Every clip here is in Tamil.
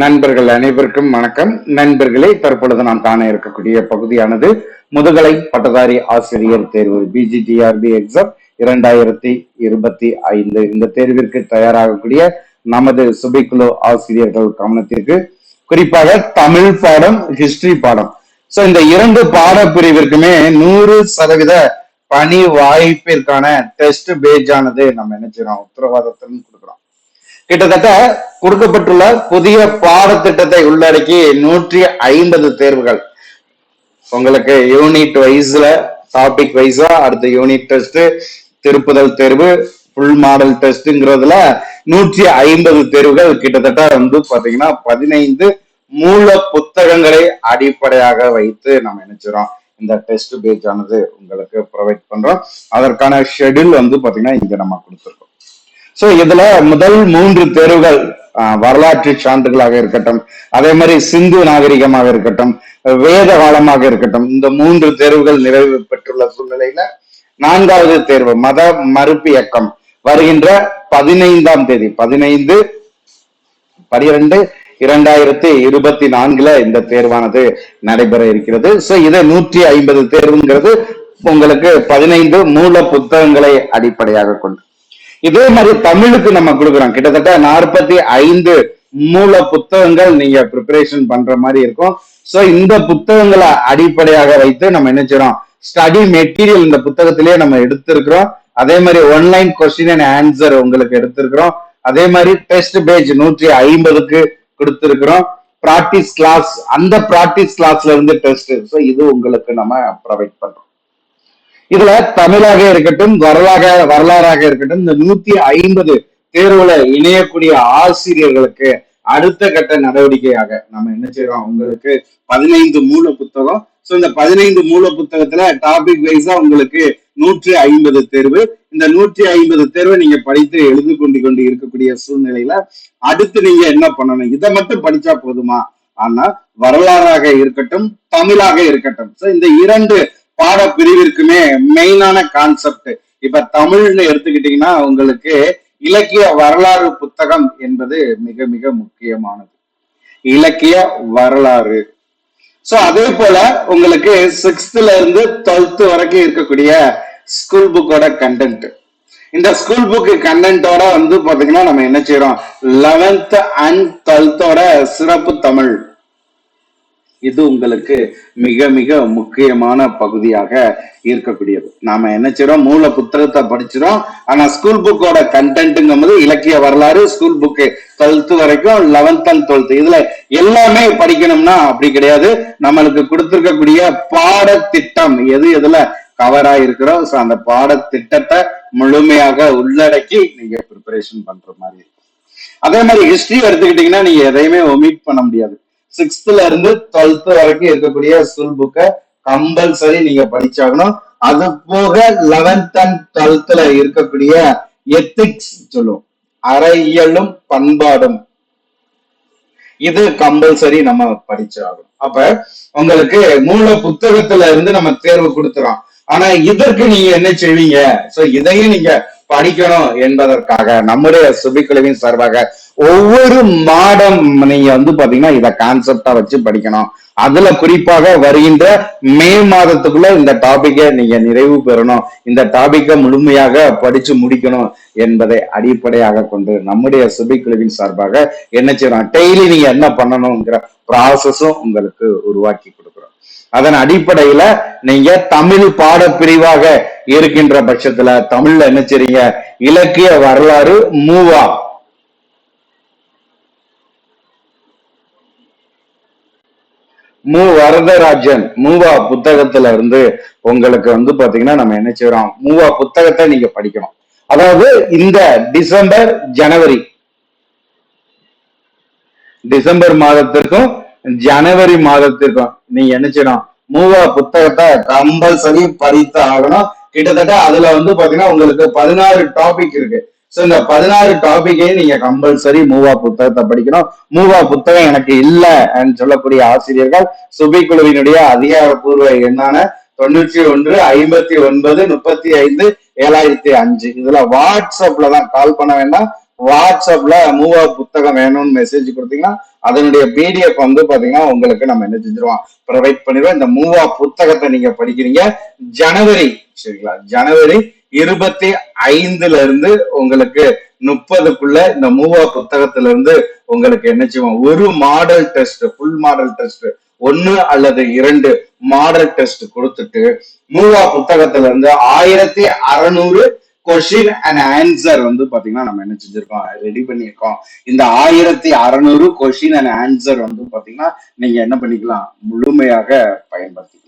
நண்பர்கள் அனைவருக்கும் வணக்கம். நண்பர்களே தற்பொழுது நாம் காண இருக்கக்கூடிய பகுதியானது முதுகலை பட்டதாரி ஆசிரியர் தேர்வு பிஜிடிஆர்பி எக்ஸாம் இரண்டாயிரத்தி இருபத்தி ஐந்து. இந்த தேர்விற்கு தயாராகக்கூடிய நமது சுபைக்குழு ஆசிரியர்கள் கவனத்திற்கு குறிப்பாக தமிழ் பாடம் ஹிஸ்டரி பாடம். சோ இந்த இரண்டு பாடப்பிரிவிற்குமே நூறு சதவீத பணி வாய்ப்பிற்கான டெஸ்ட் பேஜ் ஆனது நம்ம என்ன செய்யறோம்? உத்தரவாதத்துடன் கொடுக்குறோம். கிட்டத்தட்ட கொடுக்கப்பட்டுள்ள புதிய பாடத்திட்டத்தை உள்ளடக்கி நூற்றி ஐம்பது தேர்வுகள். உங்களுக்கு யூனிட் வைஸ்ல டாபிக் வைஸா அடுத்த யூனிட் டெஸ்ட் திருப்புதல் தேர்வு ஃபுல் மாடல் டெஸ்ட்ங்கிறதுல நூற்றி ஐம்பது தேர்வுகள் கிட்டத்தட்ட வந்து பாத்தீங்கன்னா பதினைந்து மூல புத்தகங்களை அடிப்படையாக வைத்து நம்ம நினைச்சிரோம் இந்த டெஸ்ட் பேஜ் ஆனது உங்களுக்கு ப்ரொவைட் பண்றோம். அதற்கான ஷெட்யூல் வந்து பாத்தீங்கன்னா இங்க நம்ம கொடுத்துருக்கோம். சோ இதுல முதல் மூன்று தேர்வுகள் வரலாற்று சான்றுகளாக இருக்கட்டும் அதே மாதிரி சிந்து நாகரிகமாக இருக்கட்டும் வேத காலமாக இருக்கட்டும் இந்த மூன்று தேர்வுகள் நிறைவு பெற்றுள்ள சூழ்நிலையில நான்காவது தேர்வு மத மறுப்பு இயக்கம் வருகின்ற பதினைந்தாம் தேதி பதினைந்து பனிரெண்டு இரண்டாயிரத்தி இருபத்தி நான்குல இந்த தேர்வானது நடைபெற இருக்கிறது. சோ இதை நூற்றி ஐம்பது தேர்வுங்கிறது உங்களுக்கு பதினைந்து மூல புத்தகங்களை அடிப்படையாக கொண்டு இதே மாதிரி தமிழுக்கு நம்ம கொடுக்குறோம். கிட்டத்தட்ட நாற்பத்தி ஐந்து மூல புத்தகங்கள் நீங்க ப்ரிப்பரேஷன் பண்ற மாதிரி இருக்கும். சோ இந்த புத்தகங்களை அடிப்படையாக வைத்து நம்ம என்ன செய்யறோம்? ஸ்டடி மெட்டீரியல் இந்த புத்தகத்திலேயே நம்ம எடுத்திருக்கிறோம். அதே மாதிரி ஒன்லைன் கொஸ்டின் அண்ட் ஆன்சர் உங்களுக்கு எடுத்திருக்கிறோம். அதே மாதிரி டெஸ்ட் பேஜ் நூற்றி ஐம்பதுக்கு கொடுத்திருக்கிறோம். ப்ராக்டிஸ் கிளாஸ் அந்த ப்ராக்டிஸ் கிளாஸ்ல இருந்து டெஸ்ட் ஸோ இது உங்களுக்கு நம்ம ப்ரொவைட் பண்றோம். இதுல தமிழாக இருக்கட்டும் வரலாக வரலாறாக இருக்கட்டும் இந்த நூத்தி ஐம்பது தேர்வுல இணையக்கூடிய ஆசிரியர்களுக்கு அடுத்த கட்ட நடவடிக்கையாக நம்ம என்ன செய்யறோம் உங்களுக்கு பதினைந்து மூல புத்தகம். சோ இந்த பதினைந்து மூல புத்தகத்துல டாபிக் வைஸா உங்களுக்கு நூற்றி ஐம்பது தேர்வு. இந்த நூற்றி ஐம்பது தேர்வை நீங்க படித்து எழுதி கொண்டு கொண்டு இருக்கக்கூடிய சூழ்நிலையில அடுத்து நீங்க என்ன பண்ணணும்? இதை மட்டும் படிச்சா போதுமா? ஆனா வரலாறாக இருக்கட்டும் தமிழாக இருக்கட்டும். சோ இந்த இரண்டு பாட பிரிவிற்குமே மெயினான கான்செப்ட் இப்ப தமிழ்னு எடுத்துக்கிட்டீங்கன்னா உங்களுக்கு இலக்கிய வரலாறு புத்தகம் என்பது மிக மிக முக்கியமானது. இலக்கிய வரலாறு. சோ அதே போல உங்களுக்கு சிக்ஸ்த்ல இருந்து டுவெல்த் வரைக்கும் இருக்கக்கூடிய ஸ்கூல் புக்கோட கண்டென்ட் இந்த ஸ்கூல் புக் கண்டென்ட்டோட வந்து பாத்தீங்கன்னா நம்ம என்ன செய்யறோம் லெவன்த் அண்ட் டுவெல்த்தோட சிறப்பு தமிழ். இது உங்களுக்கு மிக மிக முக்கியமான பகுதியாக இருக்கக்கூடியது. நாம என்ன மூல புத்தகத்தை படிச்சிடும் ஆனா ஸ்கூல் புக்கோட கண்டென்ட்டுங்கும் போது இலக்கிய வரலாறு ஸ்கூல் புக்கு டுவெல்த் வரைக்கும் லெவன்த் அண்ட் டுவெல்த் இதுல எல்லாமே படிக்கணும்னா அப்படி கிடையாது. நம்மளுக்கு கொடுத்திருக்கக்கூடிய பாடத்திட்டம் எது எதுல கவரா இருக்கிறோம் ஸோ அந்த பாடத்திட்டத்தை முழுமையாக உள்ளடக்கி நீங்க ப்ரிப்பரேஷன் பண்ற மாதிரி இருக்கும். அதே மாதிரி ஹிஸ்டரி எடுத்துக்கிட்டீங்கன்னா நீங்க எதையுமே ஒமிட் பண்ண முடியாது. சிக்ஸ்த்ல இருந்து டுவெல்த் வரைக்கும் இருக்கக்கூடிய ஸ்கூல் புக்கை கம்பல்சரி நீங்க படிச்சாகணும். அது போக லெவன்த் அண்ட் டுவெல்த்ல இருக்கக்கூடிய எத்திக்ஸ் சொல்லுவோம். அறையியலும் பண்பாடும். இது கம்பல்சரி நம்ம படிச்சாகணும். அப்ப உங்களுக்கு மூல புத்தகத்துல இருந்து நம்ம தேர்வு கொடுத்துறோம். ஆனா இதற்கு நீங்க என்ன செய்வீங்க? சோ இதையும் நீங்க படிக்கணும் என்பதற்காக நம்முடைய சுபிக்குழுவின் சார்பாக ஒவ்வொரு மாடம் நீங்க வந்து பாத்தீங்கன்னா இத கான்செப்டா வச்சு படிக்கணும். அதுல குறிப்பாக வருகின்ற மே மாதத்துக்குள்ள இந்த டாபிக்கை நீங்க நிறைவு பெறணும். இந்த டாபிக்கை முழுமையாக படிச்சு முடிக்கணும் என்பதை அடிப்படையாக கொண்டு நம்முடைய சுபிக்குழுவின் சார்பாக என்ன செய்யணும்? டெய்லி நீங்க என்ன பண்ணணுங்கிற ப்ராசஸும் உங்களுக்கு உருவாக்கி அதன் அடிப்படையில நீங்க தமிழ் பாடப்பிரிவாக இருக்கின்ற பட்சத்துல தமிழ்ல என்ன செய்றீங்க? இலக்கிய வரலாறு மூவா? மு. வரதராஜன் மூவா புத்தகத்துல இருந்து உங்களுக்கு வந்து பாத்தீங்கன்னா நம்ம என்ன செய்யறோம் மூவா புத்தகத்தை நீங்க படிக்கணும். அதாவது இந்த டிசம்பர் ஜனவரி. டிசம்பர் மாதத்திற்கும் ஜனவரி மாதத்திற்கும் நீங்க என்ன செய்யணும் மூவா புத்தகத்தை கம்பல்சரி படித்து ஆகணும். கிட்டத்தட்ட அதுல வந்து பாத்தீங்கன்னா உங்களுக்கு பதினாறு டாபிக் இருக்கு. சோ இந்த பதினாறு டாபிக்கையும் நீங்க கம்பல்சரி மூவா புத்தகத்தை படிக்கணும். மூவா புத்தகம் எனக்கு இல்லை சொல்லக்கூடிய ஆசிரியர்கள் சுபி குழுவினுடைய அதிகாரப்பூர்வ எண்ணான தொண்ணூற்றி ஒன்று ஐம்பத்தி ஒன்பது முப்பத்தி ஐந்து ஏழாயிரத்தி அஞ்சு. இதுல வாட்ஸ்அப்ல தான் கால் பண்ண வேண்டாம். வாட்ஸ்அப்ல மூவா புத்தகம் வேணும்னு மெசேஜ் கொடுத்தீங்கன்னா அதனுடைய பிடிஎஃப் வந்து பாத்தீங்கன்னா உங்களுக்கு நம்ம என்ன செஞ்சிருவோம்? ப்ரொவைட் பண்ணிடுவோம். இந்த மூவா புத்தகத்தை நீங்க படிக்கிறீங்க. ஜனவரி சரிங்களா? ஜனவரி இருபத்தி ஐந்துல இருந்து உங்களுக்கு முப்பதுக்குள்ள இந்த மூவா புத்தகத்துல இருந்து உங்களுக்கு என்ன செய்வோம்? ஒரு model test full model test ஒன்னு அல்லது இரண்டு மாடல் டெஸ்ட் கொடுத்துட்டு மூவா புத்தகத்துல இருந்து ஆயிரத்தி அறுநூறு கொஷின் அண்ட் ஆன்சர் வந்து பாத்தீங்கன்னா நம்ம என்ன செஞ்சிருக்கோம்? ரெடி பண்ணியிருக்கோம். இந்த ஆயிரத்தி அறநூறு கொஷின் அண்ட் ஆன்சர் வந்து பாத்தீங்கன்னா நீங்க என்ன பண்ணிக்கலாம்? முழுமையாக பயன்படுத்திக்கலாம்.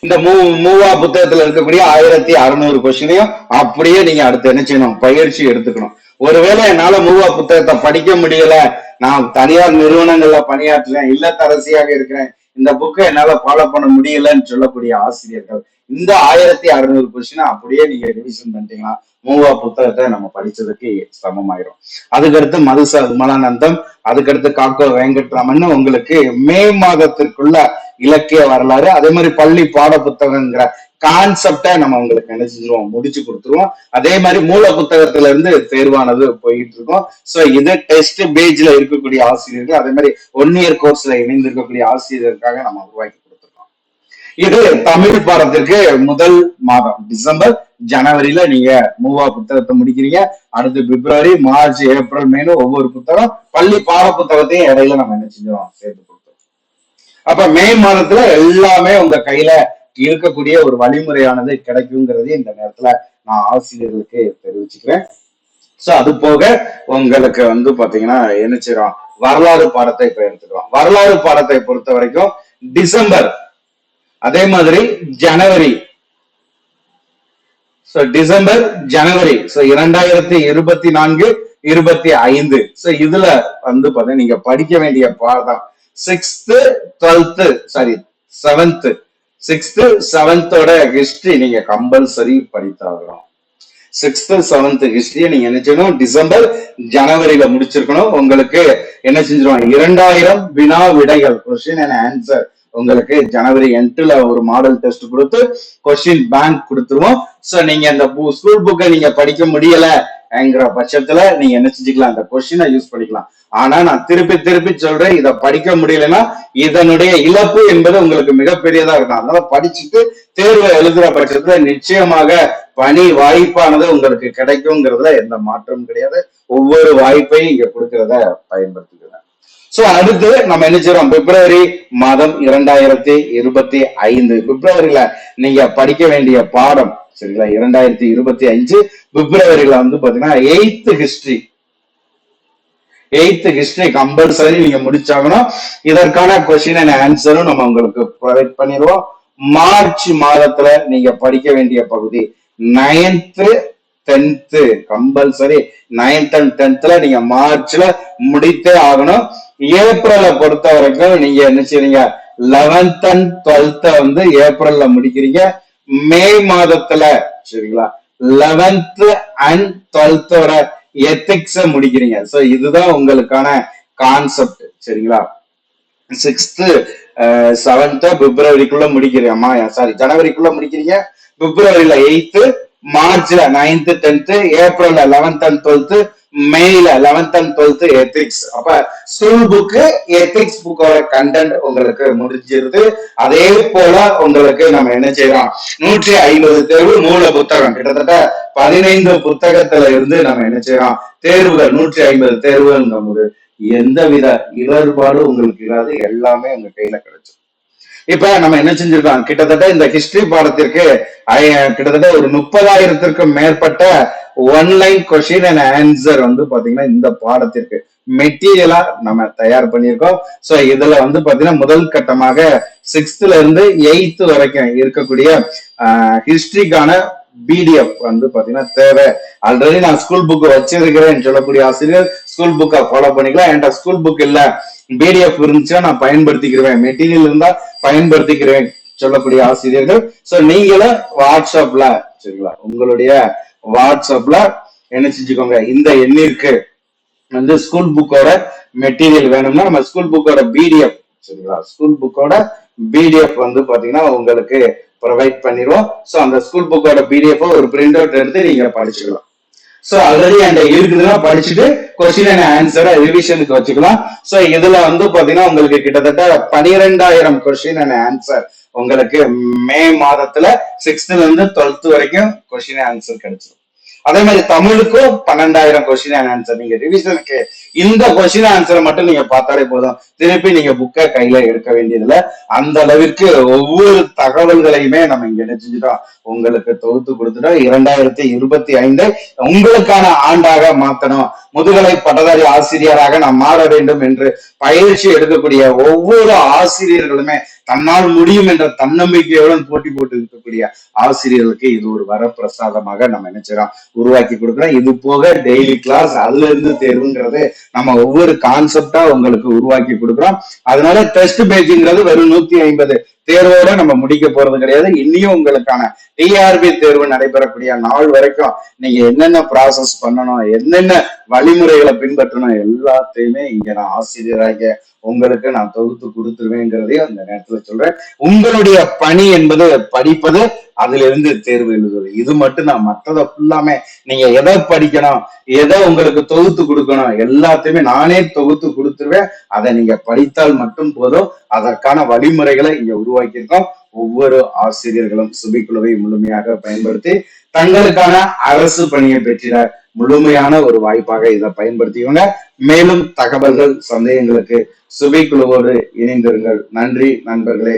இந்த மூ மூவா புத்தகத்துல இருக்கக்கூடிய ஆயிரத்தி அறுநூறு கொஸ்டினையும் அப்படியே நீங்க அடுத்து என்ன செய்யணும்? பயிற்சி எடுத்துக்கணும். ஒருவேளை என்னால மூவா புத்தகத்தை படிக்க முடியல. நான் தனியார் நிறுவனங்கள்ல பணியாற்றுறேன் இல்லத்தரசியாக இருக்கிறேன் இந்த புக்கை என்னால ஃபாலோ பண்ண முடியலன்னு சொல்லக்கூடிய ஆசிரியர்கள் இந்த ஆயிரத்தி அறுநூறு கொஸ்டினை அப்படியே நீங்க ரிவிஷன் பண்ணிட்டீங்கன்னா மூவா புத்தகத்தை நம்ம படிச்சதுக்கு சமமாயிரும். அதுக்கடுத்து மதுச விமலானந்தம் அதுக்கடுத்து காக்கோ வெங்கட்ராமன் உங்களுக்கு மே மாதத்திற்குள்ள இலக்கிய வரலாறு அதே மாதிரி பள்ளி பாட புத்தகங்கிற கான்செப்டை நம்ம உங்களுக்கு என்ன செஞ்சிருவோம் முடிச்சு கொடுத்துருவோம். அதே மாதிரி மூல புத்தகத்துல இருந்து தேர்வானது போயிட்டு இருக்கோம். சோ இது டெஸ்ட் பேஜ்ல இருக்கக்கூடிய ஆசிரியர்கள் அதே மாதிரி ஒன் இயர் கோர்ஸ்ல இணைந்து இருக்கக்கூடிய ஆசிரியருக்காக நம்ம உருவாக்கி கொடுத்துருக்கோம். இது தமிழ் பாடத்திற்கு முதல் மாதம் டிசம்பர் ஜனவரியில நீங்க மூவா புத்தகத்தை முடிக்கிறீங்க. அடுத்து பிப்ரவரி மார்ச் ஏப்ரல் மேனு ஒவ்வொரு புத்தகம் பள்ளி பாட புத்தகத்தையும் இடையில நம்ம என்ன செஞ்சோம் சேர்த்து கொடுத்தோம் அப்ப மே மாதத்துல எல்லாமே உங்க கையில இருக்கக்கூடிய ஒரு வழிமுறையானது கிடைக்குங்கிறது இந்த நேரத்துல நான் ஆசிரியர்களுக்கு தெரிவிச்சுக்கிறேன். சோ அது போக உங்களுக்கு வந்து பாத்தீங்கன்னா என்ன வரலாறு பாடத்தை இப்ப எடுத்துக்கிறோம் வரலாறு பாடத்தை பொறுத்த வரைக்கும் டிசம்பர் அதே மாதிரி ஜனவரி. சோ டிசம்பர் ஜனவரி. சோ இரண்டாயிரத்தி இருபத்தி நான்கு இருபத்தி ஐந்து. சோ இதுல வந்து பாத்தீங்கன்னா நீங்க படிக்க வேண்டிய பாடம் sixth twelfth sorry seventh sixth செவன்த்தோட history நீங்க கம்பல்சரி படித்தாகணும். சிக்ஸ்த் செவன்த் ஹிஸ்டரியை நீங்க என்ன செய்யணும்? டிசம்பர் ஜனவரியில முடிச்சிருக்கணும். உங்களுக்கு என்ன செஞ்சிருவாங்க? இரண்டாயிரம் வினா விடைகள். கொஸ்டின் அண்ட் ஆன்சர் உங்களுக்கு ஜனவரி எட்டுல ஒரு மாடல் டெஸ்ட் கொடுத்து கொஸ்டின் பேங்க் கொடுத்துருவோம். சோ நீங்க அந்த ஸ்கூல் புக்கை நீங்க படிக்க முடியலங்கிற பட்சத்துல நீங்க என்ன செஞ்சுக்கலாம் அந்த கொஸ்டினை யூஸ் பண்ணிக்கலாம். ஆனா நான் திருப்பி திருப்பி சொல்றேன் இதை படிக்க முடியலன்னா இதனுடைய இழப்பு என்பது உங்களுக்கு மிகப்பெரியதா இருக்கும். அதனால படிச்சுட்டு தேர்வை எழுதுற பட்சத்துல நிச்சயமாக பணி வாய்ப்பானது உங்களுக்கு கிடைக்குங்கிறதுல எந்த மாற்றமும் கிடையாது. ஒவ்வொரு வாய்ப்பையும் இங்க கொடுக்கறத பயன்படுத்திக்கிறேன் சோ அடுத்து நம்ம என்ன செய்யறோம் பிப்ரவரி மாதம் இரண்டாயிரத்தி இருபத்தி ஐந்து. பிப்ரவரியில நீங்க படிக்க வேண்டிய பாடம் சரிங்களா? இரண்டாயிரத்தி இருபத்தி அஞ்சு பிப்ரவரியில வந்து பாத்தீங்கன்னா eighth history eighth history compulsory நீங்க முடிச்சாகணும் இதற்கான கொஸ்டின் அண்ட் ஆன்சரும் நம்ம உங்களுக்கு ப்ரொவைட் பண்ணிடுவோம் மார்ச் மாதத்துல நீங்க படிக்க வேண்டிய பகுதி ninth tenth compulsory ninth and டென்த்ல நீங்க மார்ச்ல முடித்தே ஆகணும். ஏப்ரலை பொறுத்த வரைக்கும் நீங்க என்ன செய்றீங்க? லெவன்த் அண்ட் டுவெல்த்த வந்து ஏப்ரல்ல முடிக்கிறீங்க. மே மாதத்துல சரிங்களா? லெவன்த் அண்ட் டுவெல்த்தோட எத்திக்ஸ முடிக்கிறீங்க. சோ இதுதான் உங்களுக்கான கான்செப்ட் சரிங்களா? சிக்ஸ்த்து செவன்த் பிப்ரவரிக்குள்ள முடிக்கிறீங்கம்மா சாரி ஜனவரிக்குள்ள முடிக்கிறீங்க. பிப்ரவரியில எயித்து மார்ச்ல நைன்த் டென்த் ஏப்ரல்ல லெவன்த் அண்ட் டுவெல்த் மெயில லெவன்த் அண்ட் டுவெல்த் எத்திக்ஸ் அப்ப ஸ்கூல் புக்கு எத்திக்ஸ் புக்கோட கண்டென்ட் உங்களுக்கு முடிஞ்சிருது. அதே போல உங்களுக்கு நம்ம என்ன செய்யறோம் நூற்றி ஐம்பது தேர்வு மூல புத்தகம். கிட்டத்தட்ட பதினைந்து புத்தகத்துல இருந்து நம்ம என்ன செய்யறோம் தேர்வுகள் நூற்றி ஐம்பது தேர்வுங்கும் போது எந்தவித இடர்பாடு உங்களுக்கு இல்லாது எல்லாமே உங்க கையில கிடைச்சிடும். இப்ப நம்ம என்ன செஞ்சிருக்கோம்? கிட்டத்தட்ட இந்த ஹிஸ்டரி பாடத்திற்கு கிட்டத்தட்ட ஒரு முப்பதாயிரத்திற்கும் மேற்பட்ட ஒன்லைன் கொஸ்டின் அண்ட் ஆன்சர் வந்து பாத்தீங்கன்னா இந்த பாடத்திற்கு மெட்டீரியலா நம்ம தயார் பண்ணியிருக்கோம். சோ இதுல வந்து பாத்தீங்கன்னா முதல் கட்டமாக சிக்ஸ்த்ல இருந்து எயித்து வரைக்கும் இருக்கக்கூடிய ஹிஸ்டரிக்கான பிடிஎஃப் வந்து பாத்தீங்கன்னா தேவை. ஆல்ரெடி நான் ஸ்கூல் புக் வச்சிருக்கிறேன் சொல்லக்கூடிய ஆசிரியர் ஸ்கூல் புக்கை ஃபாலோ பண்ணிக்கலாம் என்கிட்ட ஸ்கூல் புக் இல்ல. பிடிஎஃப் இருந்துச்சுன்னா நான் பயன்படுத்திக்கிறேன் மெட்டீரியல் இருந்தா பயன்படுத்திக்கிறேன் சொல்லக்கூடிய ஆசிரியர்கள். சோ நீங்களும் வாட்ஸ்அப்ல சரிங்களா? உங்களுடைய வாட்ஸ்அப்ல என்ன செஞ்சுக்கோங்க? இந்த எண்ணிற்கு வந்து ஸ்கூல் புக்கோட மெட்டீரியல் வேணும்னா நம்ம ஸ்கூல் புக்கோட பிடிஎஃப் சரிங்களா? ஸ்கூல் புக்கோட பிடிஎஃப் வந்து பாத்தீங்கன்னா உங்களுக்கு ப்ரொவைட் பண்ணிடுவோம். ஸோ அந்த ஸ்கூல் புக்கோட பிடிஎஃப் ஒரு பிரிண்ட் அவுட் எடுத்து நீங்க படிச்சுக்கலாம். சோ ஆல்ரெடி அந்த இருக்குதுன்னா படிச்சுட்டு கொஸ்டின் அண்ட் ஆன்சரை ரிவிஷனுக்கு வச்சுக்கலாம். சோ இதுல வந்து பாத்தீங்கன்னா உங்களுக்கு கிட்டத்தட்ட பனிரெண்டாயிரம் கொஸ்டின் அண்ட் ஆன்சர் உங்களுக்கு மே மாதத்துல சிக்ஸ்த்ல இருந்து டுவெல்த் வரைக்கும் கொஸ்டின் ஆன்சர் கிடைச்சிடும் அதே மாதிரி தமிழுக்கும் பன்னெண்டாயிரம் கொஸ்டின் ஆன்சர் நீங்க ரிவிஷனுக்கு இந்த கொஸ்டின் ஆன்சரை மட்டும் நீங்க பார்த்தாலே போதும். திருப்பி நீங்க புக்கை கையில எடுக்க வேண்டியதுல அந்த அளவிற்கு ஒவ்வொரு தகவல்களையுமே நம்ம இங்க நினைச்சுட்டோம் உங்களுக்கு தொகுத்து கொடுத்துட்டோம். இரண்டாயிரத்தி இருபத்தி ஐந்து உங்களுக்கான ஆண்டாக மாத்தணும். முதுகலை பட்டதாரி ஆசிரியராக நாம் மாற வேண்டும் என்று பயிற்சி எடுக்கக்கூடிய ஒவ்வொரு ஆசிரியர்களுமே தன்னால் முடியும் என்ற தன்னம்பிக்கையுடன் போட்டி போட்டு இருக்கக்கூடிய ஆசிரியர்களுக்கு இது ஒரு வரப்பிரசாதமாக நம்ம நினைச்சிடோம் உருவாக்கி கொடுக்குறோம். இது போக டெய்லி கிளாஸ் அதுல இருந்து தேர்வுங்கிறது நம்ம ஒவ்வொரு கான்செப்டா உங்களுக்கு உருவாக்கி கொடுக்குறோம். அதனால டெஸ்ட் பேஜுங்கிறது வெறும் நூத்தி ஐம்பது தேர்வோட நம்ம முடிக்க போறது கிடையாது. இன்னியும் உங்களுக்கான டிஆர்பி தேர்வு நடைபெறக்கூடிய நாள் வரைக்கும் நீங்க என்னென்ன ப்ராசஸ் பண்ணணும் என்னென்ன வழிமுறைகளை பின்பற்றணும் எல்லாத்தையுமே இங்க நான் ஆசிரியராக உங்களுக்கு நான் தொகுத்து கொடுத்துருவேங்கிறதையும் அந்த நேரத்துல சொல்றேன். உங்களுடைய பணி என்பது படிப்பது அதுல இருந்து தேர்வு எழுதுவது. இது மட்டும் தான். மற்றதை ஃபுல்லாமே நீங்க எதை படிக்கணும் எதை உங்களுக்கு தொகுத்து கொடுக்கணும் எல்லாத்தையுமே நானே தொகுத்து கொடுத்துருவேன். அதை நீங்க படித்தால் மட்டும் போதும். அதற்கான வழிமுறைகளை இங்க உருவாக்கியிருக்கோம். ஒவ்வொரு ஆசிரியர்களும் சுபிக்குழுவை முழுமையாக பயன்படுத்தி தங்களுக்கான அரசு பணியை பெற்றிட முழுமையான ஒரு வாய்ப்பாக இதை பயன்படுத்திக்கோங்க. மேலும் தகவல்கள் சந்தேகங்களுக்கு சுபிக்குழுவோடு இணைந்திருங்கள். நன்றி நண்பர்களே.